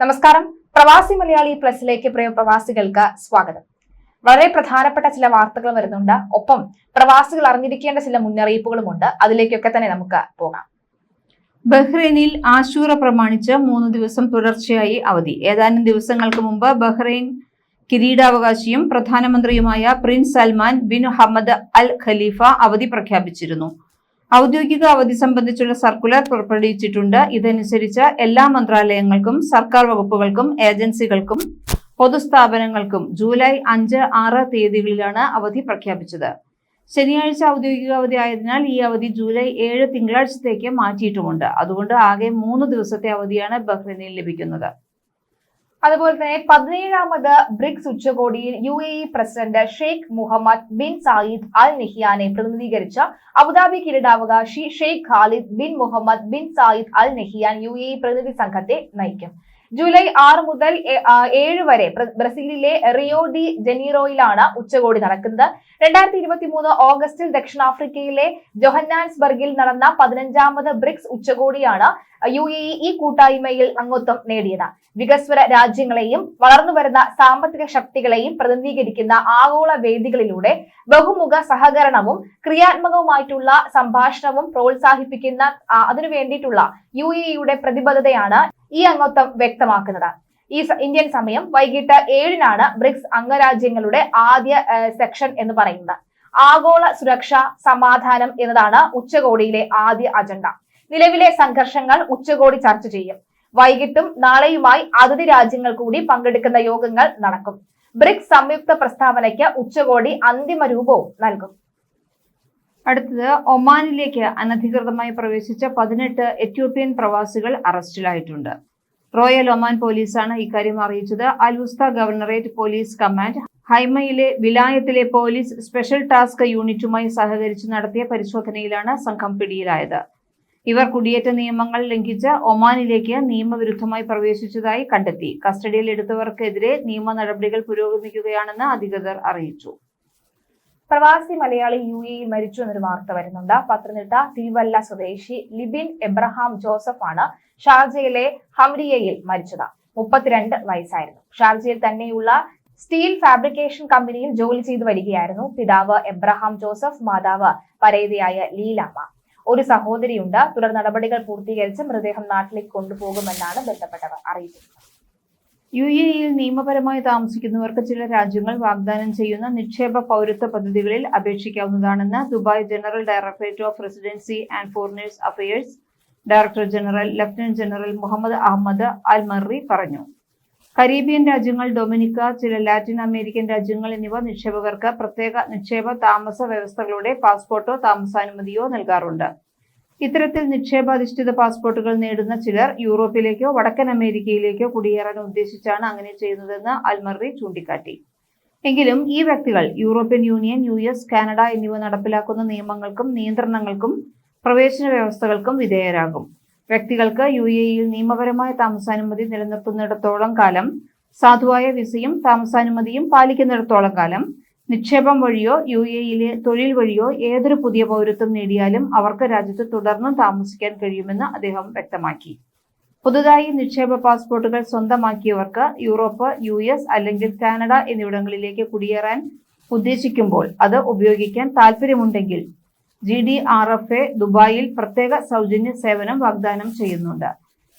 നമസ്കാരം. പ്രവാസി മലയാളി പ്ലസിലേക്ക് പ്രിയ പ്രവാസികൾക്ക് സ്വാഗതം. വളരെ പ്രധാനപ്പെട്ട ചില വാർത്തകൾ വരുന്നുണ്ട്. ഒപ്പം പ്രവാസികൾ അറിഞ്ഞിരിക്കേണ്ട ചില മുന്നറിയിപ്പുകളുമുണ്ട്. അതിലേക്കൊക്കെ തന്നെ നമുക്ക് പോകാം. ബഹ്റൈനിൽ ആശൂറ പ്രമാണിച്ച് മൂന്ന് ദിവസം തുടർച്ചയായി അവധി. ഏതാനും ദിവസങ്ങൾക്ക് മുമ്പ് ബഹ്റൈൻ കിരീടാവകാശിയും പ്രധാനമന്ത്രിയുമായ prince Salman bin Hamad al Khalifa അവധി പ്രഖ്യാപിച്ചിരുന്നു. ഔദ്യോഗിക അവധി സംബന്ധിച്ചുള്ള സർക്കുലർ പുറപ്പെടുവിച്ചിട്ടുണ്ട്. ഇതനുസരിച്ച് എല്ലാ മന്ത്രാലയങ്ങൾക്കും സർക്കാർ വകുപ്പുകൾക്കും ഏജൻസികൾക്കും പൊതുസ്ഥാപനങ്ങൾക്കും ജൂലൈ അഞ്ച് ആറ് തീയതികളിലാണ് അവധി പ്രഖ്യാപിച്ചത്. ശനിയാഴ്ച ഔദ്യോഗിക അവധി ആയതിനാൽ ഈ അവധി ജൂലൈ ഏഴ് തിങ്കളാഴ്ചത്തേക്ക് മാറ്റിയിട്ടുമുണ്ട്. അതുകൊണ്ട് ആകെ മൂന്ന് ദിവസത്തെ അവധിയാണ് ബഹ്റൈനിൽ ലഭിക്കുന്നത്. അതുപോലെ തന്നെ പതിനേഴാമത് ബ്രിക്സ് ഉച്ചകോടിയിൽ U A E president Sheikh Mohammed bin Zayed al നെഹിയാനെ പ്രതിനിധീകരിച്ച അബുദാബി കിരീടാവകാശി Sheikh Khalid bin Mohammed bin Zayed al Nahyan U A E പ്രതിനിധി സംഘത്തെ നയിക്കും. ജൂലൈ ആറ് മുതൽ ഏഴ് വരെ ബ്ര- ബ്രസീലിലെ റിയോ ഡി ജനീറോയിലാണ് ഉച്ചകോടി നടക്കുന്നത്. രണ്ടായിരത്തി ഇരുപത്തി മൂന്ന് ഓഗസ്റ്റിൽ ദക്ഷിണാഫ്രിക്കയിലെ ജൊഹന്നാൻസ്ബർഗിൽ നടന്ന പതിനഞ്ചാമത് ബ്രിക്സ് ഉച്ചകോടിയാണ് യു എ ഈ കൂട്ടായ്മയിൽ അംഗത്വം നേടിയത്. വികസ്വര രാജ്യങ്ങളെയും വളർന്നുവരുന്ന സാമ്പത്തിക ശക്തികളെയും പ്രതിനിധീകരിക്കുന്ന ആഗോള വേദികളിലൂടെ ബഹുമുഖ സഹകരണവും ക്രിയാത്മകവുമായിട്ടുള്ള സംഭാഷണവും പ്രോത്സാഹിപ്പിക്കുന്ന അതിനു വേണ്ടിയിട്ടുള്ള യു എ ഇയുടെ പ്രതിബദ്ധതയാണ് ഈ അംഗത്വം വ്യക്തമാക്കുന്നത്. ഈ ഇന്ത്യൻ സമയം വൈകിട്ട് ഏഴിനാണ് ബ്രിക്സ് അംഗരാജ്യങ്ങളുടെ ആദ്യ സെക്ഷൻ എന്ന് പറയുന്നത്. ആഗോള സുരക്ഷ സമാധാനം എന്നതാണ് ഉച്ചകോടിയിലെ ആദ്യ അജണ്ട. നിലവിലെ സംഘർഷങ്ങൾ ഉച്ചകോടി ചർച്ച ചെയ്യും. വൈകിട്ടും നാളെയുമായി അതിഥി രാജ്യങ്ങൾ കൂടി പങ്കെടുക്കുന്ന യോഗങ്ങൾ നടക്കും. ബ്രിക്സ് സംയുക്ത പ്രസ്താവനയ്ക്ക് ഉച്ചകോടി അന്തിമ രൂപവും നൽകും. അടുത്തത് ഒമാനിലേക്ക് അനധികൃതമായി പ്രവേശിച്ച പതിനെട്ട് എത്യോപ്യൻ പ്രവാസികൾ അറസ്റ്റിലായിട്ടുണ്ട്. റോയൽ ഒമാൻ പോലീസാണ് ഇക്കാര്യം അറിയിച്ചത്. Al Wusta governorate police command ഹൈമയിലെ വിലായത്തിലെ പോലീസ് സ്പെഷ്യൽ ടാസ്ക് യൂണിറ്റുമായി സഹകരിച്ച് നടത്തിയ പരിശോധനയിലാണ് സംഘം പിടിയിലായത്. ഇവർ കുടിയേറ്റ നിയമങ്ങൾ ലംഘിച്ച് ഒമാനിലേക്ക് നിയമവിരുദ്ധമായി പ്രവേശിച്ചതായി കണ്ടെത്തി. കസ്റ്റഡിയിൽ എടുത്തവർക്കെതിരെ നിയമ നടപടികൾ പുരോഗമിക്കുകയാണെന്ന് അധികൃതർ അറിയിച്ചു. പ്രവാസി മലയാളി യു എയിൽ മരിച്ചു എന്നൊരു വാർത്ത വരുന്നുണ്ട്. പത്തനംതിട്ട തിരുവല്ല സ്വദേശി ലിബിൻ എബ്രഹാം ജോസഫ് ആണ് ഷാർജയിലെ ഹംരിയയിൽ മരിച്ചത്. മുപ്പത്തിരണ്ട് വയസ്സായിരുന്നു. ഷാർജയിൽ തന്നെയുള്ള സ്റ്റീൽ ഫാബ്രിക്കേഷൻ കമ്പനിയിൽ ജോലി ചെയ്തു വരികയായിരുന്നു പിതാവ് എബ്രഹാം ജോസഫ് മാതാവ് പരേതയായ ലീലാമ്മ. ഒരു സഹോദരിയുണ്ട്. തുടർ നടപടികൾ പൂർത്തീകരിച്ച് മൃതദേഹം നാട്ടിലേക്ക് കൊണ്ടുപോകുമെന്നാണ് ബന്ധപ്പെട്ടവർ അറിയിച്ചത് യു എ ഇയിൽ നിയമപരമായി താമസിക്കുന്നവർക്ക് ചില രാജ്യങ്ങൾ വാഗ്ദാനം ചെയ്യുന്ന നിക്ഷേപ പൗരത്വ പദ്ധതികളിൽ അപേക്ഷിക്കാവുന്നതാണെന്ന് Dubai general directorate of residency and foreigners affairs director general lieutenant general Mohammed Ahmed al Marri പറഞ്ഞു. കരീബിയൻ രാജ്യങ്ങൾ ഡൊമിനിക്ക ചില ലാറ്റിൻ അമേരിക്കൻ രാജ്യങ്ങൾ എന്നിവ നിക്ഷേപകർക്ക് പ്രത്യേക നിക്ഷേപ താമസ വ്യവസ്ഥകളുടെ പാസ്പോർട്ടോ താമസാനുമതിയോ നൽകാറുണ്ട്. ഇത്തരത്തിൽ നിക്ഷേപാധിഷ്ഠിത പാസ്പോർട്ടുകൾ നേടുന്ന ചിലർ യൂറോപ്പിലേക്കോ വടക്കൻ അമേരിക്കയിലേക്കോ കുടിയേറാൻ ഉദ്ദേശിച്ചാണ് അങ്ങനെ ചെയ്യുന്നതെന്ന് അൽമറി ചൂണ്ടിക്കാട്ടി. എങ്കിലും ഈ വ്യക്തികൾ European union U S Canada എന്നിവ നടപ്പിലാക്കുന്ന നിയമങ്ങൾക്കും നിയന്ത്രണങ്ങൾക്കും പ്രവേശന വ്യവസ്ഥകൾക്കും വിധേയരാകും. വ്യക്തികൾക്ക് യു എ ഇയിൽ നിയമപരമായ താമസാനുമതി നിലനിർത്തുന്നിടത്തോളം കാലം സാധുവായ വിസയും താമസാനുമതിയും പാലിക്കുന്നിടത്തോളം കാലം നിക്ഷേപം വഴിയോ യു എ ഇയിലെ തൊഴിൽ വഴിയോ ഏതൊരു പുതിയ പൗരത്വം നേടിയാലും അവർക്ക് രാജ്യത്ത് തുടർന്നും താമസിക്കാൻ കഴിയുമെന്ന് അദ്ദേഹം വ്യക്തമാക്കി. പുതുതായി നിക്ഷേപ പാസ്പോർട്ടുകൾ സ്വന്തമാക്കിയവർക്ക് യൂറോപ്പ് യു എസ് അല്ലെങ്കിൽ കാനഡ എന്നിവിടങ്ങളിലേക്ക് കുടിയേറാൻ ഉദ്ദേശിക്കുമ്പോൾ അത് ഉപയോഗിക്കാൻ താല്പര്യമുണ്ടെങ്കിൽ G D R F A ദുബായിൽ പ്രത്യേക സൗജന്യ സേവനം വാഗ്ദാനം ചെയ്യുന്നുണ്ട്.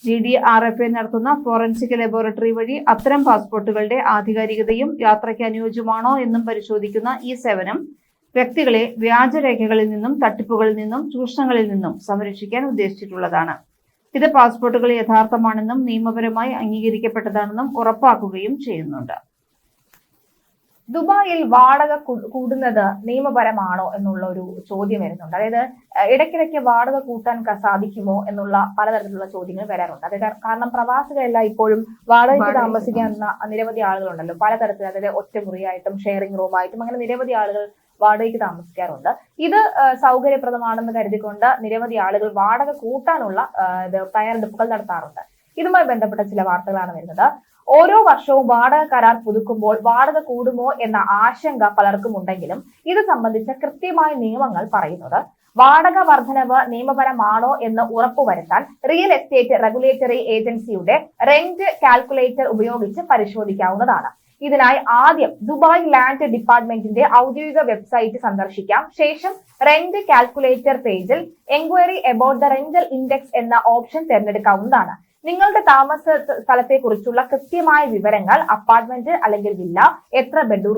G D R F A നടത്തുന്ന ഫോറൻസിക് ലബോറട്ടറി വഴി അത്തരം പാസ്പോർട്ടുകളുടെ ആധികാരികതയും യാത്രയ്ക്ക് അനുയോജ്യമാണോ എന്നും പരിശോധിക്കുന്ന ഈ സേവനം വ്യക്തികളെ വ്യാജരേഖകളിൽ നിന്നും തട്ടിപ്പുകളിൽ നിന്നും ചൂഷണങ്ങളിൽ നിന്നും സംരക്ഷിക്കാൻ ഉദ്ദേശിച്ചിട്ടുള്ളതാണ്. ഇത് പാസ്പോർട്ടുകൾ യഥാർത്ഥമാണെന്നും നിയമപരമായി അംഗീകരിക്കപ്പെട്ടതാണെന്നും ഉറപ്പാക്കുകയും ചെയ്യുന്നുണ്ട്. ദുബായിൽ വാടക കൂടുന്നത് നിയമപരമാണോ എന്നുള്ള ഒരു ചോദ്യം വരുന്നുണ്ട്. അതായത് ഇടയ്ക്കിടയ്ക്ക് വാടക കൂട്ടാൻ സാധിക്കുമോ എന്നുള്ള പലതരത്തിലുള്ള ചോദ്യങ്ങൾ വരാറുണ്ട്. അതായത് കാരണം പ്രവാസികളെല്ലാം ഇപ്പോഴും വാടകയ്ക്ക് താമസിക്കാൻ താമസിക്കുന്ന നിരവധി ആളുകളുണ്ടല്ലോ. പലതരത്തിൽ അതായത് ഒറ്റമുറിയായിട്ടും ഷെയറിംഗ് റൂമായിട്ടും അങ്ങനെ നിരവധി ആളുകൾ വാടകയ്ക്ക് താമസിക്കാറുണ്ട്. ഇത് സൗകര്യപ്രദമാണെന്ന് കരുതിക്കൊണ്ട് നിരവധി ആളുകൾ വാടക കൂട്ടാനുള്ള ഇത് തയ്യാറെടുപ്പുകൾ നടത്താറുണ്ട്. ഇതുമായി ബന്ധപ്പെട്ട ചില വാർത്തകളാണ് വരുന്നത്. ഓരോ വർഷവും വാടക കരാർ പുതുക്കുമ്പോൾ വാടക കൂടുമോ എന്ന ആശങ്ക പലർക്കും ഉണ്ടെങ്കിലും ഇത് സംബന്ധിച്ച കൃത്യമായ നിയമങ്ങൾ പറയുന്നത്. വാടക വർധനവ് നിയമപരമാണോ എന്ന് ഉറപ്പുവരുത്താൻ റിയൽ എസ്റ്റേറ്റ് റെഗുലേറ്ററി ഏജൻസിയുടെ റെന്റ് കാൽക്കുലേറ്റർ ഉപയോഗിച്ച് പരിശോധിക്കാവുന്നതാണ്. ഇതിനായി ആദ്യം ദുബായ് ലാൻഡ് ഡിപ്പാർട്ട്മെന്റിന്റെ ഔദ്യോഗിക വെബ്സൈറ്റ് സന്ദർശിക്കാം. ശേഷം റെന്റ് കാൽക്കുലേറ്റർ പേജിൽ enquiry about the rental index എന്ന ഓപ്ഷൻ തിരഞ്ഞെടുക്കാവുന്നതാണ്. നിങ്ങളുടെ താമസ സ്ഥലത്തെ കുറിച്ചുള്ള കൃത്യമായ വിവരങ്ങൾ അപ്പാർട്ട്മെന്റ് അല്ലെങ്കിൽ വില്ല എത്ര ബെഡ്റൂം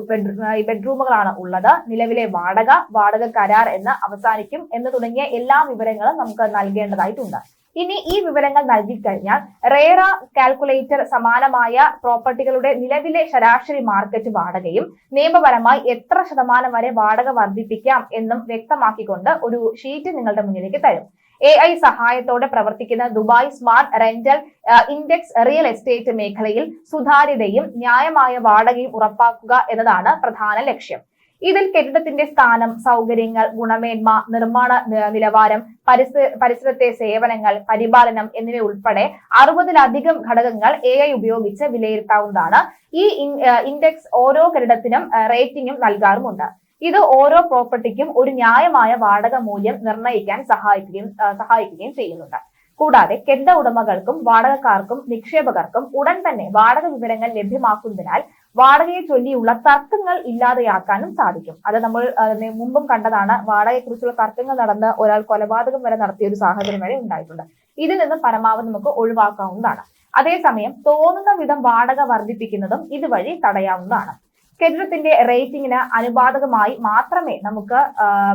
ബെഡ്റൂമുകളാണ് ഉള്ളത് നിലവിലെ വാടക വാടക കരാർ എന്ന് അവസാനിക്കും എന്ന് തുടങ്ങിയ എല്ലാ വിവരങ്ങളും നമുക്ക് നൽകേണ്ടതായിട്ടുണ്ട്. ഇനി ഈ വിവരങ്ങൾ നൽകിക്കഴിഞ്ഞാൽ റേറ കാൽക്കുലേറ്റർ സമാനമായ പ്രോപ്പർട്ടികളുടെ നിലവിലെ ശരാശരി മാർക്കറ്റ് വാടകയും നിയമപരമായി എത്ര ശതമാനം വരെ വാടക വർദ്ധിപ്പിക്കാം എന്നും വ്യക്തമാക്കിക്കൊണ്ട് ഒരു ഷീറ്റ് നിങ്ങളുടെ മുന്നിലേക്ക് തരും. എ ഐ സഹായത്തോടെ പ്രവർത്തിക്കുന്ന Dubai smart rental index real estate മേഖലയിൽ സുതാര്യതയും ന്യായമായ വാടകയും ഉറപ്പാക്കുക എന്നതാണ് പ്രധാന ലക്ഷ്യം. ഇതിൽ കെട്ടിടത്തിന്റെ സ്ഥാനം സൗകര്യങ്ങൾ ഗുണമേന്മ നിർമ്മാണ നിലവാരം പരിസ പരിസരത്തെ സേവനങ്ങൾ പരിപാലനം എന്നിവ ഉൾപ്പെടെ അറുപതിലധികം ഘടകങ്ങൾ എ ഐ ഉപയോഗിച്ച് വിലയിരുത്താവുന്നതാണ്. ഈ ഇൻ- ഇൻഡെക്സ് ഓരോ കെട്ടിടത്തിനും റേറ്റിംഗും നൽകാറുമുണ്ട്. ഇത് ഓരോ പ്രോപ്പർട്ടിക്കും ഒരു ന്യായമായ വാടക മൂല്യം നിർണയിക്കാൻ സഹായിക്കുകയും സഹായിക്കുകയും ചെയ്യുന്നുണ്ട്. കൂടാതെ കെട്ട ഉടമകൾക്കും വാടകക്കാർക്കും നിക്ഷേപകർക്കും ഉടൻ തന്നെ വാടക വിവരങ്ങൾ ലഭ്യമാക്കുന്നതിനാൽ വാടകയെ ചൊല്ലിയുള്ള തർക്കങ്ങൾ ഇല്ലാതെയാക്കാനും സാധിക്കും. അത് നമ്മൾ മുമ്പും കണ്ടതാണ്. വാടകയെക്കുറിച്ചുള്ള തർക്കങ്ങൾ നടന്ന് ഒരാൾ കൊലപാതകം വരെ നടത്തിയ ഒരു സാഹചര്യം വരെ ഉണ്ടായിട്ടുണ്ട്. ഇതിൽ നിന്ന് പരമാവധി നമുക്ക് ഒഴിവാക്കാവുന്നതാണ്. അതേസമയം തോന്നുന്ന വിധം വാടക വർദ്ധിപ്പിക്കുന്നതും ഇതുവഴി തടയാവുന്നതാണ്. കെട്ടിടത്തിന്റെ റേറ്റിംഗിന് അനുപാതകമായി മാത്രമേ നമുക്ക്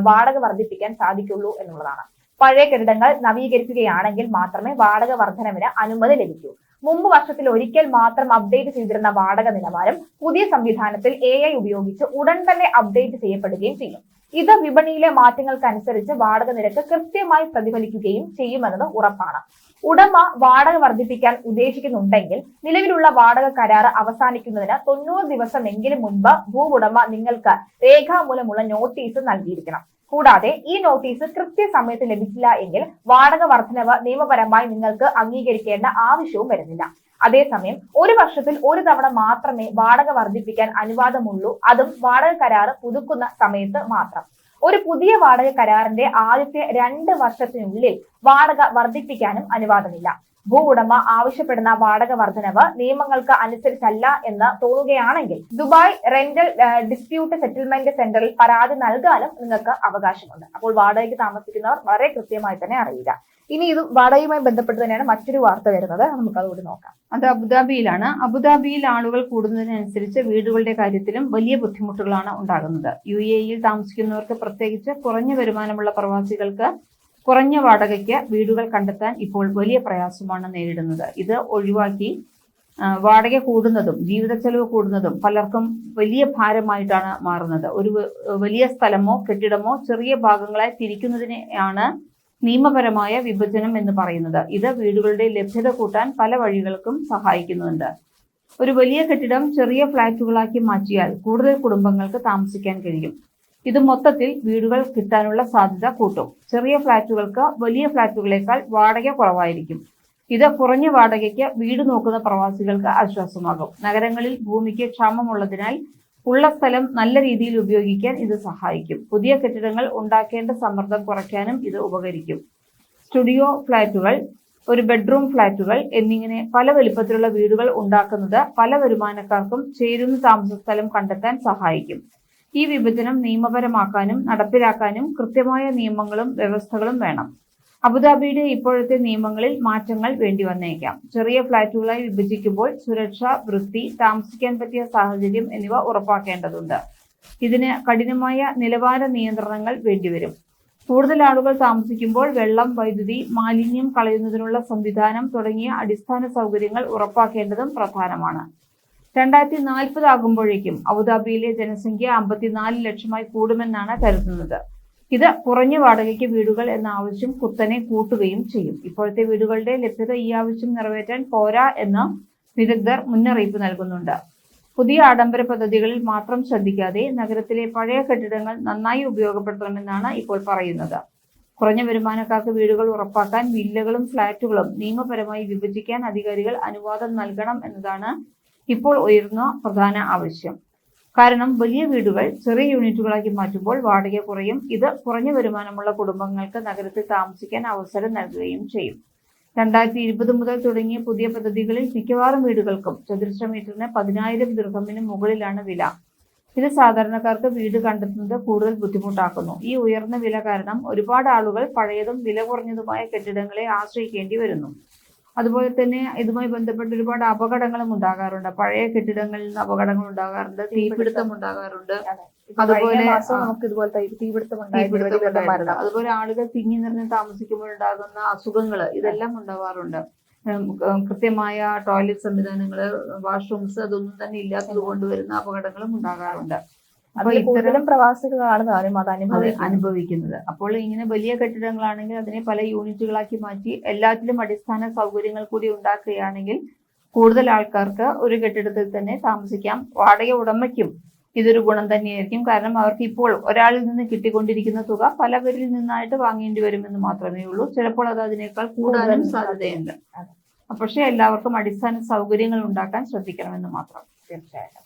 വാടക വർദ്ധിപ്പിക്കാൻ സാധിക്കുള്ളൂ എന്നുള്ളതാണ്. പഴയ കെട്ടിടങ്ങൾ നവീകരിക്കുകയാണെങ്കിൽ മാത്രമേ വാടക വർധനവിന് അനുമതി ലഭിക്കൂ. മുമ്പ് വർഷത്തിൽ ഒരിക്കൽ മാത്രം അപ്ഡേറ്റ് ചെയ്തിരുന്ന വാടക നിലവാരം പുതിയ സംവിധാനത്തിൽ എ ഉപയോഗിച്ച് ഉടൻ തന്നെ അപ്ഡേറ്റ് ചെയ്യപ്പെടുകയും ചെയ്യും. ഇത് വിപണിയിലെ മാറ്റങ്ങൾക്കനുസരിച്ച് വാടക നിരക്ക് കൃത്യമായി പ്രതിഫലിക്കുകയും ചെയ്യുമെന്നത് ഉറപ്പാണ്. ഉടമ വാടക വർദ്ധിപ്പിക്കാൻ ഉദ്ദേശിക്കുന്നുണ്ടെങ്കിൽ നിലവിലുള്ള വാടക കരാർ അവസാനിക്കുന്നതിന് തൊണ്ണൂറ് ദിവസമെങ്കിലും മുൻപ് ഭൂവുടമ നിങ്ങൾക്ക് രേഖാമൂലമുള്ള നോട്ടീസ് നൽകിയിരിക്കണം. കൂടാതെ ഈ നോട്ടീസ് കൃത്യസമയത്ത് ലഭിച്ചില്ല എങ്കിൽ വാടക വർധനവ് നിയമപരമായി നിങ്ങൾക്ക് അംഗീകരിക്കേണ്ട ആവശ്യവും വരുന്നില്ല. അതേസമയം ഒരു വർഷത്തിൽ ഒരു തവണ മാത്രമേ വാടക വർദ്ധിപ്പിക്കാൻ അനുവാദമുള്ളൂ. അതും വാടക കരാർ പുതുക്കുന്ന സമയത്ത് മാത്രം. ഒരു പുതിയ വാടക കരാറിന്റെ ആദ്യത്തെ രണ്ട് വർഷത്തിനുള്ളിൽ വാടക വർദ്ധിപ്പിക്കാനും അനുവാദമില്ല. ഭൂ ഉടമ ആവശ്യപ്പെടുന്ന വാടക വർധനവ് നിയമങ്ങൾക്ക് അനുസരിച്ചല്ല എന്ന് തോന്നുകയാണെങ്കിൽ ദുബായ് റെന്റൽ ഡിസ്പ്യൂട്ട് സെറ്റിൽമെന്റ് സെന്ററിൽ പരാതി നൽകാനും നിങ്ങൾക്ക് അവകാശമുണ്ട്. അപ്പോൾ വാടകയ്ക്ക് താമസിക്കുന്നവർ വളരെ കൃത്യമായി തന്നെ അറിയുക. ഇനി ഇത് വാടകയുമായി ബന്ധപ്പെട്ട് തന്നെയാണ് മറ്റൊരു വാർത്ത വരുന്നത്. നമുക്ക് അതുകൂടി നോക്കാം. അത് അബുദാബിയിലാണ്. അബുദാബിയിൽ ആളുകൾ കൂടുന്നതിനനുസരിച്ച് വീടുകളുടെ കാര്യത്തിലും വലിയ ബുദ്ധിമുട്ടുകളാണ് ഉണ്ടാകുന്നത്. യു എ ഇയിൽ താമസിക്കുന്നവർക്ക് പ്രത്യേകിച്ച് കുറഞ്ഞ വരുമാനമുള്ള പ്രവാസികൾക്ക് കുറഞ്ഞ വാടകയ്ക്ക് വീടുകൾ കണ്ടെത്താൻ ഇപ്പോൾ വലിയ പ്രയാസമാണ് നേരിടുന്നത്. ഇത് ഒഴിവാക്കി വാടക കൂടുന്നതും ജീവിത ചെലവ് കൂടുന്നതും പലർക്കും വലിയ ഭാരമായിട്ടാണ് മാറുന്നത്. ഒരു വലിയ സ്ഥലമോ കെട്ടിടമോ ചെറിയ ഭാഗങ്ങളായി തിരിക്കുന്നതിനെയാണ് നിയമപരമായ വിഭജനം എന്ന് പറയുന്നത്. ഇത് വീടുകളുടെ ലഭ്യത കൂട്ടാൻ പല വഴികൾക്കും സഹായിക്കുന്നുണ്ട്. ഒരു വലിയ കെട്ടിടം ചെറിയ ഫ്ളാറ്റുകളാക്കി മാറ്റിയാൽ കൂടുതൽ കുടുംബങ്ങൾക്ക് താമസിക്കാൻ കഴിയും. ഇത് മൊത്തത്തിൽ വീടുകൾ കിട്ടാനുള്ള സാധ്യത കൂട്ടും. ചെറിയ ഫ്ളാറ്റുകൾക്ക് വലിയ ഫ്ലാറ്റുകളേക്കാൾ വാടക കുറവായിരിക്കും. ഇത് കുറഞ്ഞ വാടകയ്ക്ക് വീട് നോക്കുന്ന പ്രവാസികൾക്ക് ആശ്വാസമാകും. നഗരങ്ങളിൽ ഭൂമിക്ക് ക്ഷാമമുള്ളതിനാൽ ഉള്ള സ്ഥലം നല്ല രീതിയിൽ ഉപയോഗിക്കാൻ ഇത് സഹായിക്കും. പുതിയ കെട്ടിടങ്ങൾ ഉണ്ടാക്കേണ്ട സമ്മർദ്ദം കുറയ്ക്കാനും ഇത് ഉപകരിക്കും. സ്റ്റുഡിയോ ഫ്ലാറ്റുകൾ ഒരു ബെഡ്റൂം ഫ്ലാറ്റുകൾ എന്നിങ്ങനെ പല വലിപ്പത്തിലുള്ള വീടുകൾ ഉണ്ടാക്കുന്നത് പല വരുമാനക്കാർക്കും ചേരുന്ന താമസ സ്ഥലം കണ്ടെത്താൻ സഹായിക്കും. ഈ വിഭജനം നിയമപരമാക്കാനും നടപ്പിലാക്കാനും കൃത്യമായ നിയമങ്ങളും വ്യവസ്ഥകളും വേണം. അബുദാബിയുടെ ഇപ്പോഴത്തെ നിയമങ്ങളിൽ മാറ്റങ്ങൾ വേണ്ടി വന്നേക്കാം. ചെറിയ ഫ്ളാറ്റുകളായി വിഭജിക്കുമ്പോൾ സുരക്ഷ വൃത്തി താമസിക്കാൻ പറ്റിയ സാഹചര്യം എന്നിവ ഉറപ്പാക്കേണ്ടതുണ്ട്. ഇതിന് കഠിനമായ നിലവാര നിയന്ത്രണങ്ങൾ വേണ്ടിവരും. കൂടുതൽ ആളുകൾ താമസിക്കുമ്പോൾ വെള്ളം വൈദ്യുതി മാലിന്യം കളയുന്നതിനുള്ള സംവിധാനം തുടങ്ങിയ അടിസ്ഥാന സൗകര്യങ്ങൾ ഉറപ്പാക്കേണ്ടതും പ്രധാനമാണ്. രണ്ടായിരത്തി നാൽപ്പത് ആകുമ്പോഴേക്കും അബുദാബിയിലെ ജനസംഖ്യ അമ്പത്തിനാല് ലക്ഷമായി കൂടുമെന്നാണ് കരുതുന്നത്. ഇത് കുറഞ്ഞ വാടകയ്ക്ക് വീടുകൾ എന്ന ആവശ്യം കുത്തനെ കൂട്ടുകയും ചെയ്യും. ഇപ്പോഴത്തെ വീടുകളുടെ ലഭ്യത ഈ ആവശ്യം നിറവേറ്റാൻ പോരാ എന്ന് വിദഗ്ധർ മുന്നറിയിപ്പ് നൽകുന്നുണ്ട്. പുതിയ ആഡംബര പദ്ധതികളിൽ മാത്രം ശ്രദ്ധിക്കാതെ നഗരത്തിലെ പഴയ കെട്ടിടങ്ങൾ നന്നായി ഉപയോഗപ്പെടുത്തണമെന്നാണ് ഇപ്പോൾ പറയുന്നത്. കുറഞ്ഞ വരുമാനക്കാർക്ക് വീടുകൾ ഉറപ്പാക്കാൻ വില്ലകളും ഫ്ളാറ്റുകളും നിയമപരമായി വിഭജിക്കാൻ അധികാരികൾ അനുവാദം നൽകണം എന്നതാണ് ഇപ്പോൾ ഉയർന്ന പ്രധാന ആവശ്യം. കാരണം വലിയ വീടുകൾ ചെറിയ യൂണിറ്റുകളാക്കി മാറ്റുമ്പോൾ വാടക കുറയും. ഇത് കുറഞ്ഞ വരുമാനമുള്ള കുടുംബങ്ങൾക്ക് നഗരത്തിൽ താമസിക്കാൻ അവസരം നൽകുകയും ചെയ്യും. രണ്ടായിരത്തി ഇരുപത് മുതൽ തുടങ്ങിയ പുതിയ പദ്ധതികളിൽ മിക്കവാറും വീടുകൾക്കും ചതുരശ്ര മീറ്ററിന് പതിനായിരം ദീർഘമിന് മുകളിലാണ് വില. ഇത് സാധാരണക്കാർക്ക് വീട് കണ്ടെത്തുന്നത് കൂടുതൽ ബുദ്ധിമുട്ടാക്കുന്നു. ഈ ഉയർന്ന വില കാരണം ഒരുപാട് ആളുകൾ പഴയതും വില കുറഞ്ഞതുമായ കെട്ടിടങ്ങളെ ആശ്രയിക്കേണ്ടി വരുന്നു. അതുപോലെ തന്നെ ഇതുമായി ബന്ധപ്പെട്ട് ഒരുപാട് അപകടങ്ങളും ഉണ്ടാകാറുണ്ട്. പഴയ കെട്ടിടങ്ങളിൽ നിന്ന് അപകടങ്ങൾ ഉണ്ടാകാറുണ്ട് തീപിടുത്തം ഉണ്ടാകാറുണ്ട്. അതുപോലെ. നമുക്ക് ഇതുപോലത്തെ തീപിടുത്തം അതുപോലെ ആളുകൾ തിങ്ങി നിറഞ്ഞ് താമസിക്കുമ്പോൾ ഉണ്ടാകുന്ന അസുഖങ്ങൾ ഇതെല്ലാം ഉണ്ടാവാറുണ്ട്. കൃത്യമായ ടോയ്ലറ്റ് സംവിധാനങ്ങൾ വാഷ്റൂംസ് അതൊന്നും തന്നെ ഇല്ലാത്തത് കൊണ്ട് വരുന്ന അപകടങ്ങളും ഉണ്ടാകാറുണ്ട്. അതിൽ ഇത്തരം കൂടുതലും പ്രവാസികളാണ് താനും അത് അനുഭവിക്കുന്നത്. അപ്പോൾ ഇങ്ങനെ വലിയ കെട്ടിടങ്ങളാണെങ്കിൽ അതിനെ പല യൂണിറ്റുകളാക്കി മാറ്റി എല്ലാത്തിലും അടിസ്ഥാന സൗകര്യങ്ങൾ കൂടി ഉണ്ടാക്കുകയാണെങ്കിൽ കൂടുതൽ ആൾക്കാർക്ക് ഒരു കെട്ടിടത്തിൽ തന്നെ താമസിക്കാം. വാടക ഉടമയ്ക്കും ഇതൊരു ഗുണം തന്നെയായിരിക്കും. കാരണം അവർക്ക് ഇപ്പോൾ ഒരാളിൽ നിന്ന് കിട്ടിക്കൊണ്ടിരിക്കുന്ന തുക പലവരിൽ നിന്നായിട്ട് വാങ്ങേണ്ടി വരുമെന്ന് മാത്രമേ ഉള്ളൂ. ചിലപ്പോൾ അത് അതിനേക്കാൾ കൂടുതൽ സാധ്യതയുണ്ട്. പക്ഷേ എല്ലാവർക്കും അടിസ്ഥാന സൗകര്യങ്ങൾ ഉണ്ടാക്കാൻ ശ്രദ്ധിക്കണമെന്ന് മാത്രം തീർച്ചയായിട്ടും.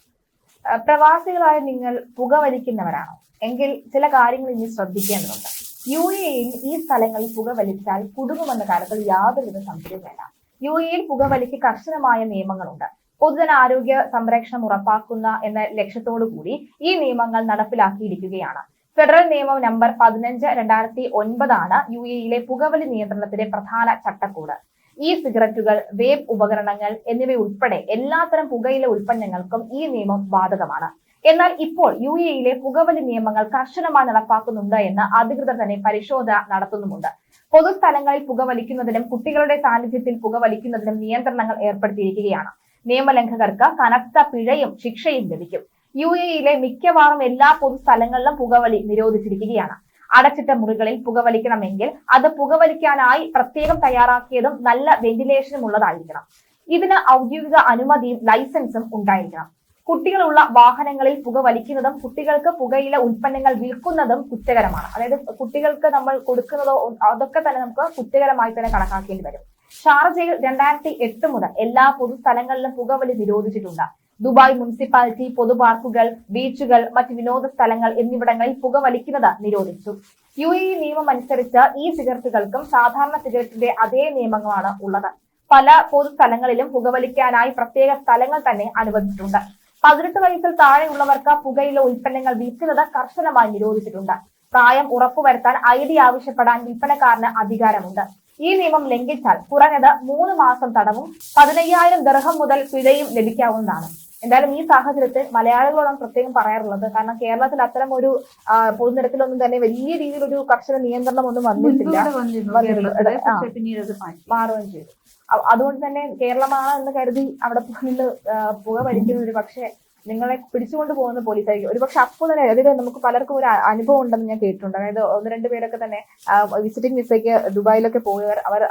പ്രവാസികളായ നിങ്ങൾ പുകവലിക്കുന്നവരാണോ എങ്കിൽ ചില കാര്യങ്ങൾ ഇനി ശ്രദ്ധിക്കേണ്ടതുണ്ട്. യു എയിൽ ഈ സ്ഥലങ്ങളിൽ പുകവലിച്ചാൽ കുടുങ്ങുമെന്ന കാര്യത്തിൽ യാതൊരുവിധ സംശയവും വേണ്ട. യു എയിൽ പുകവലിക്ക് കർശനമായ നിയമങ്ങളുണ്ട്. പൊതുജന ആരോഗ്യ സംരക്ഷണം ഉറപ്പാക്കുന്ന എന്ന ലക്ഷ്യത്തോടു കൂടി ഈ നിയമങ്ങൾ നടപ്പിലാക്കിയിരിക്കുകയാണ്. ഫെഡറൽ നിയമം നമ്പർ പതിനഞ്ച് രണ്ടായിരത്തി ഒൻപതാണ് യു എയിലെ പുകവലി നിയന്ത്രണത്തിന്റെ പ്രധാന ചട്ടക്കൂട്. ഇ സിഗരറ്റുകൾ വേപ്പ് ഉപകരണങ്ങൾ എന്നിവ എന്നിവയുൾപ്പെടെ എല്ലാത്തരം പുകയില ഉൽപ്പന്നങ്ങൾക്കും ഈ നിയമം ബാധകമാണ്. എന്നാൽ ഇപ്പോൾ യു എയിലെ പുകവലി നിയമങ്ങൾ കർശനമായി നടപ്പാക്കുന്നുണ്ട് എന്ന് അധികൃതർ തന്നെ പരിശോധന നടത്തുന്നുമുണ്ട്. പൊതുസ്ഥലങ്ങളിൽ പുകവലിക്കുന്നതിനും കുട്ടികളുടെ സാന്നിധ്യത്തിൽ പുകവലിക്കുന്നതിനും നിയന്ത്രണങ്ങൾ ഏർപ്പെടുത്തിയിരിക്കുകയാണ്. നിയമലംഘകർക്ക് കനത്ത പിഴയും ശിക്ഷയും ലഭിക്കും. യു എയിലെ മിക്കവാറും എല്ലാ പൊതുസ്ഥലങ്ങളിലും പുകവലി നിരോധിച്ചിരിക്കുകയാണ്. അടച്ചിട്ട മുറികളിൽ പുകവലിക്കണമെങ്കിൽ അത് പുകവലിക്കാനായി പ്രത്യേകം തയ്യാറാക്കിയതും നല്ല വെന്റിലേഷനും ഉള്ളതായിരിക്കണം. ഇതിന് ഔദ്യോഗിക അനുമതിയും ലൈസൻസും ഉണ്ടായിരിക്കണം. കുട്ടികളുള്ള വാഹനങ്ങളിൽ പുക വലിക്കുന്നതും കുട്ടികൾക്ക് പുകയില ഉൽപ്പന്നങ്ങൾ വിൽക്കുന്നതും കുറ്റകരമാണ്. അതായത് കുട്ടികൾക്ക് നമ്മൾ കൊടുക്കുന്നതോ അതൊക്കെ തന്നെ നമുക്ക് കുറ്റകരമായി തന്നെ കണക്കാക്കേണ്ടി വരും. ഷാർജയിൽ രണ്ടായിരത്തി എട്ട് മുതൽ എല്ലാ പൊതുസ്ഥലങ്ങളിലും പുകവലി നിരോധിച്ചിട്ടുണ്ട്. ദുബായ് മുനിസിപ്പാലിറ്റി പൊതുപാർക്കുകൾ ബീച്ചുകൾ മറ്റ് വിനോദ സ്ഥലങ്ങൾ എന്നിവിടങ്ങളിൽ പുകവലിക്കുന്നത് നിരോധിച്ചു. യു എ നിയമം അനുസരിച്ച് ഈ സിഗരറ്റുകൾക്കും സാധാരണ സിഗരറ്റിന്റെ അതേ നിയമങ്ങളാണ് ഉള്ളത്. പല പൊതുസ്ഥലങ്ങളിലും പുകവലിക്കാനായി പ്രത്യേക സ്ഥലങ്ങൾ തന്നെ അനുവദിച്ചിട്ടുണ്ട്. പതിനെട്ട് വയസ്സിൽ താഴെയുള്ളവർക്ക് പുകയില ഉൽപ്പന്നങ്ങൾ വിൽക്കുന്നത് കർശനമായി നിരോധിച്ചിട്ടുണ്ട്. പ്രായം ഉറപ്പുവരുത്താൻ ഐ ഡി ആവശ്യപ്പെടാൻ വിൽപ്പനക്കാരന് അധികാരമുണ്ട്. ഈ നിയമം ലംഘിച്ചാൽ കുറഞ്ഞത് മൂന്ന് മാസം തടവും പതിനയ്യായിരം ദർഹം മുതൽ പിഴയും ലഭിക്കാവുന്നതാണ്. എന്തായാലും ഈ സാഹചര്യത്തിൽ മലയാളികളോടാണ് പ്രത്യേകം പറയാറുള്ളത്. കാരണം കേരളത്തിൽ അത്തരം ഒരു പൊതുനിരത്തിലൊന്നും തന്നെ വലിയ രീതിയിലൊരു കർശന നിയന്ത്രണം ഒന്നും വന്നിട്ടില്ല. മാറുകയും ചെയ്തു. അതുകൊണ്ട് തന്നെ കേരളമാണ് എന്ന് കരുതി അവിടെ നിന്ന് പുക വലിക്കുന്ന ഒരു പക്ഷേ നിങ്ങളെ പിടിച്ചുകൊണ്ട് പോകുന്ന പോലീസായിരിക്കും. ഒരു പക്ഷെ അപ്പോൾ തന്നെ അതിൽ നമുക്ക് പലർക്കും ഒരു അനുഭവം ഉണ്ടെന്ന് ഞാൻ കേട്ടിട്ടുണ്ട്. അതായത് ഒന്ന് രണ്ട് പേരൊക്കെ തന്നെ വിസിറ്റിംഗ് വിസയ്ക്ക് ദുബായിലൊക്കെ പോയവർ അവർ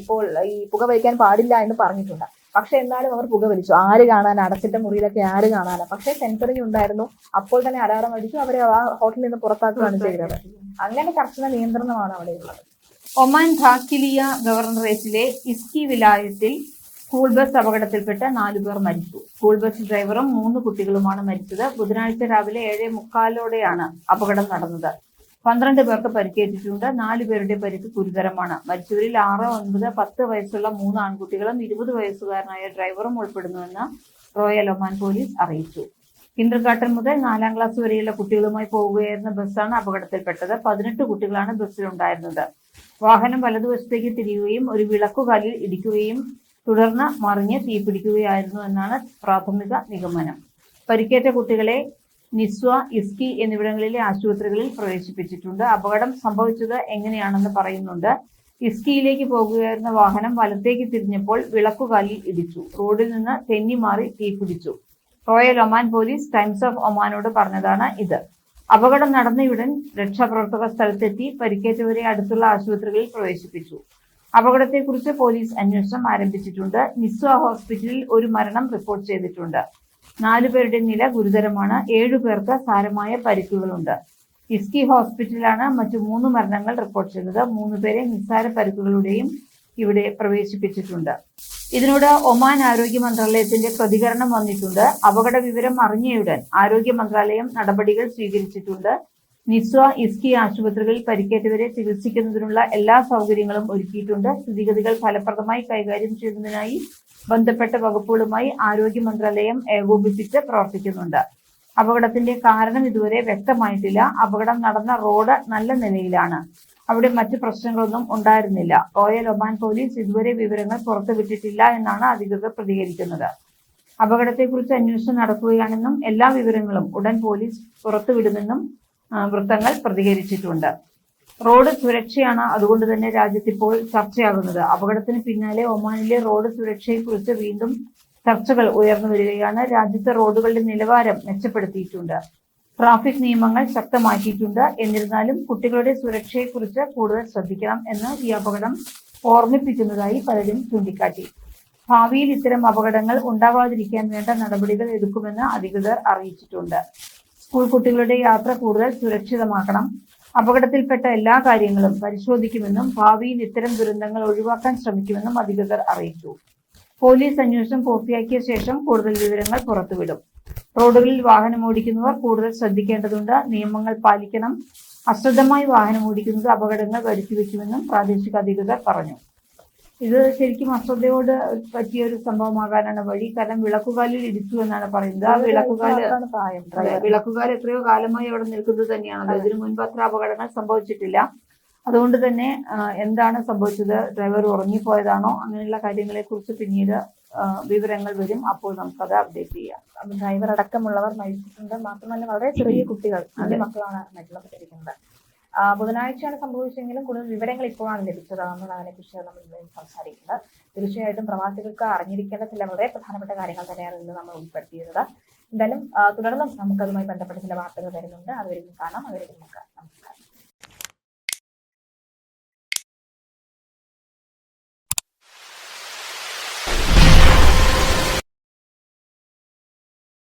ഇപ്പോൾ ഈ പുക വഹിക്കാൻ പാടില്ല എന്ന് പറഞ്ഞിട്ടുണ്ട്. പക്ഷെ എന്നാലും അവർ പുകവലിച്ചു ആര് കാണാൻ അടച്ചിട്ട മുറിയിലൊക്കെ ആര് കാണാനാ? പക്ഷെ സെൻസറിങ് ഉണ്ടായിരുന്നു. അപ്പോൾ തന്നെ അലാറം അടിച്ചു അവരെ ആ ഹോട്ടലിൽ നിന്ന് പുറത്താക്കുകയാണ് ചെയ്തത്. അങ്ങനെ കർശന നിയന്ത്രണമാണ് അവിടെയുള്ളത് ഒമാൻ ധാക്കിലിയ ഗവർണറേറ്റിലെ ഇസ്കി വിലായത്തിൽ സ്കൂൾ ബസ് അപകടത്തിൽപ്പെട്ട് നാലു പേർ മരിച്ചു. സ്കൂൾ ബസ് ഡ്രൈവറും മൂന്ന് കുട്ടികളുമാണ് മരിച്ചത്. ബുധനാഴ്ച രാവിലെ ഏഴ് മുക്കാലോടെയാണ് അപകടം നടന്നത്. പന്ത്രണ്ട് പേർക്ക് പരിക്കേറ്റിട്ടുണ്ട്. നാല് പേരുടെ പരിക്ക് ഗുരുതരമാണ്. മരിച്ചവരിൽ ആറ് ഒൻപത് പത്ത് വയസ്സുള്ള മൂന്ന് ആൺകുട്ടികളും ഇരുപത് വയസ്സുകാരനായ ഡ്രൈവറും ഉൾപ്പെടുന്നുവെന്ന് റോയൽ ഒമാൻ പോലീസ് അറിയിച്ചു. കിൻഡർഗാർട്ടൻ മുതൽ നാലാം ക്ലാസ് വരെയുള്ള കുട്ടികളുമായി പോവുകയായിരുന്ന ബസ്സാണ് അപകടത്തിൽപ്പെട്ടത്. പതിനെട്ട് കുട്ടികളാണ് ബസ്സിലുണ്ടായിരുന്നത്. വാഹനം വലതുവശത്തേക്ക് തിരിയുകയും ഒരു വിളക്കുകാലിൽ ഇടിക്കുകയും തുടർന്ന് മറിഞ്ഞ് തീപിടിക്കുകയായിരുന്നു എന്നാണ് പ്രാഥമിക നിഗമനം. പരിക്കേറ്റ കുട്ടികളെ നിസ്വ ഇസ്കി എന്നിവിടങ്ങളിലെ ആശുപത്രികളിൽ പ്രവേശിപ്പിച്ചിട്ടുണ്ട്. അപകടം സംഭവിച്ചത് എങ്ങനെയാണെന്ന് പറയുന്നുണ്ട്. ഇസ്കിയിലേക്ക് പോകുകയായിരുന്ന വാഹനം വലത്തേക്ക് തിരിഞ്ഞപ്പോൾ വിളക്കുകാലിൽ ഇടിച്ചു. റോഡിൽ നിന്ന് തെന്നി മാറി തീപിടിച്ചു Royal Oman Police Times of ഒമാനോട് പറഞ്ഞതാണ് ഇത്. അപകടം നടന്നയുടൻ രക്ഷാപ്രവർത്തകർ സ്ഥലത്തെത്തി പരിക്കേറ്റവരെ അടുത്തുള്ള ആശുപത്രികളിൽ പ്രവേശിപ്പിച്ചു. അപകടത്തെക്കുറിച്ച് പോലീസ് അന്വേഷണം ആരംഭിച്ചിട്ടുണ്ട്. നിസ്വ ഹോസ്പിറ്റലിൽ ഒരു മരണം റിപ്പോർട്ട് ചെയ്തിട്ടുണ്ട്. നാലു പേരുടെ നില ഗുരുതരമാണ്. ഏഴു പേർക്ക് സാരമായ പരിക്കുകളുണ്ട്. ഇസ്കി ഹോസ്പിറ്റലിലാണ് മറ്റു മൂന്ന് മരണങ്ങൾ റിപ്പോർട്ട് ചെയ്തത്. മൂന്ന് പേരെ നിസ്സാര പരിക്കുകളുടെയും ഇവിടെ പ്രവേശിപ്പിച്ചിട്ടുണ്ട്. ഇതിനോട് ഒമാൻ ആരോഗ്യ മന്ത്രാലയത്തിന്റെ പ്രതികരണം വന്നിട്ടുണ്ട്. അപകട വിവരം അറിഞ്ഞയുടൻ ആരോഗ്യ മന്ത്രാലയം നടപടികൾ സ്വീകരിച്ചിട്ടുണ്ട്. നിസ്വ ഇസ്കി ആശുപത്രികളിൽ പരിക്കേറ്റവരെ ചികിത്സിക്കുന്നതിനുള്ള എല്ലാ സൗകര്യങ്ങളും ഒരുക്കിയിട്ടുണ്ട്. സ്ഥിതിഗതികൾ ഫലപ്രദമായി കൈകാര്യം ചെയ്യുന്നതിനായി ബന്ധപ്പെട്ട വകുപ്പുകളുമായി ആരോഗ്യ മന്ത്രാലയം ഏകോപിപ്പിച്ച് പ്രവർത്തിക്കുന്നുണ്ട്. അപകടത്തിന്റെ കാരണം ഇതുവരെ വ്യക്തമായിട്ടില്ല. അപകടം നടന്ന റോഡ് നല്ല നിലയിലാണ്. അവിടെ മറ്റ് പ്രശ്നങ്ങളൊന്നും ഉണ്ടായിരുന്നില്ല. റോയൽ ഒമാൻ പോലീസ് ഇതുവരെ വിവരങ്ങൾ പുറത്തുവിട്ടിട്ടില്ല എന്നാണ് അധികൃതർ പ്രതികരിക്കുന്നത്. അപകടത്തെക്കുറിച്ച് അന്വേഷണം നടക്കുകയാണെന്നും എല്ലാ വിവരങ്ങളും ഉടൻ പോലീസ് പുറത്തുവിടുമെന്നും വൃത്തങ്ങൾ പ്രതികരിച്ചിട്ടുണ്ട്. റോഡ് സുരക്ഷയാണ് അതുകൊണ്ട് തന്നെ രാജ്യത്ത് ഇപ്പോൾ ചർച്ചയാകുന്നത്. അപകടത്തിന് പിന്നാലെ ഒമാനിലെ റോഡ് സുരക്ഷയെക്കുറിച്ച് വീണ്ടും ചർച്ചകൾ ഉയർന്നു വരികയാണ്. രാജ്യത്തെ റോഡുകളുടെ നിലവാരം മെച്ചപ്പെടുത്തിയിട്ടുണ്ട്. ട്രാഫിക് നിയമങ്ങൾ ശക്തമാക്കിയിട്ടുണ്ട്. എന്നിരുന്നാലും കുട്ടികളുടെ സുരക്ഷയെക്കുറിച്ച് കൂടുതൽ ശ്രദ്ധിക്കണം എന്ന് ഈ അപകടം ഓർമ്മിപ്പിക്കുന്നതായി പലരും ചൂണ്ടിക്കാട്ടി. ഭാവിയിൽ ഇത്തരം അപകടങ്ങൾ ഉണ്ടാവാതിരിക്കാൻ വേണ്ട നടപടികൾ എടുക്കുമെന്ന് അധികൃതർ അറിയിച്ചിട്ടുണ്ട്. സ്കൂൾ കുട്ടികളുടെ യാത്ര കൂടുതൽ സുരക്ഷിതമാക്കണം. അപകടത്തിൽപ്പെട്ട എല്ലാ കാര്യങ്ങളും പരിശോധിക്കുമെന്നും ഭാവിയിൽ ഇത്തരം ദുരന്തങ്ങൾ ഒഴിവാക്കാൻ ശ്രമിക്കുമെന്നും അധികൃതർ അറിയിച്ചു. പോലീസ് അന്വേഷണം പൂർത്തിയാക്കിയ ശേഷം കൂടുതൽ വിവരങ്ങൾ പുറത്തുവിടും. റോഡുകളിൽ വാഹനം ഓടിക്കുന്നവർ കൂടുതൽ ശ്രദ്ധിക്കേണ്ടതുണ്ട്. നിയമങ്ങൾ പാലിക്കണം. അശ്രദ്ധമായി വാഹനം ഓടിക്കുന്നത് അപകടങ്ങൾ വരുത്തിവെക്കുമെന്നും പ്രാദേശിക അധികൃതർ പറഞ്ഞു. ഇത് ശരിക്കും അശ്രദ്ധയോട് പറ്റിയ ഒരു സംഭവമാകാനാണ്. വഴി കാരണം വിളക്കുകാലിൽ ഇടിച്ചു എന്നാണ് പറയുന്നത്. ആ വിളക്കുകാൽ വിളക്കുകാൽ എത്രയോ കാലമായി അവിടെ നിൽക്കുന്നത് തന്നെയാണ് ഇതിനു മുൻപ് അത്ര അപകടങ്ങൾ സംഭവിച്ചിട്ടില്ല. അതുകൊണ്ട് തന്നെ എന്താണ് സംഭവിച്ചത്? ഡ്രൈവർ ഉറങ്ങിപ്പോയതാണോ? അങ്ങനെയുള്ള കാര്യങ്ങളെ കുറിച്ച് പിന്നീട് വിവരങ്ങൾ വരും. അപ്പോൾ നമുക്കത് അപ്ഡേറ്റ് ചെയ്യാം. ഡ്രൈവർ അടക്കമുള്ളവർ മരിച്ചിട്ടുണ്ട്. മാത്രമല്ല വളരെ ചെറിയ കുട്ടികൾ. മക്കളാണ് ആ, ബുധനാഴ്ചയാണ് സംഭവിച്ചെങ്കിലും കൂടുതൽ വിവരങ്ങൾ ഇപ്പോഴാണ് ലഭിച്ചത് അതിനെ കുറിച്ച് നമ്മൾ ഇന്ന് സംസാരിക്കുന്നത്. തീർച്ചയായിട്ടും പ്രവാസികൾക്ക് അറിഞ്ഞിരിക്കേണ്ട ചില വളരെ പ്രധാനപ്പെട്ട കാര്യങ്ങൾ തന്നെയാണ് ഇന്ന് നമ്മൾ ഉൾപ്പെടുത്തിയിരുന്നത്. എന്തായാലും തുടർന്നും നമുക്കതുമായി ബന്ധപ്പെട്ട ചില വാർത്തകൾ വരുന്നുണ്ട്. അതുവരെയും കാണാം. അതുവരെയും നമുക്ക് നമസ്കാരം.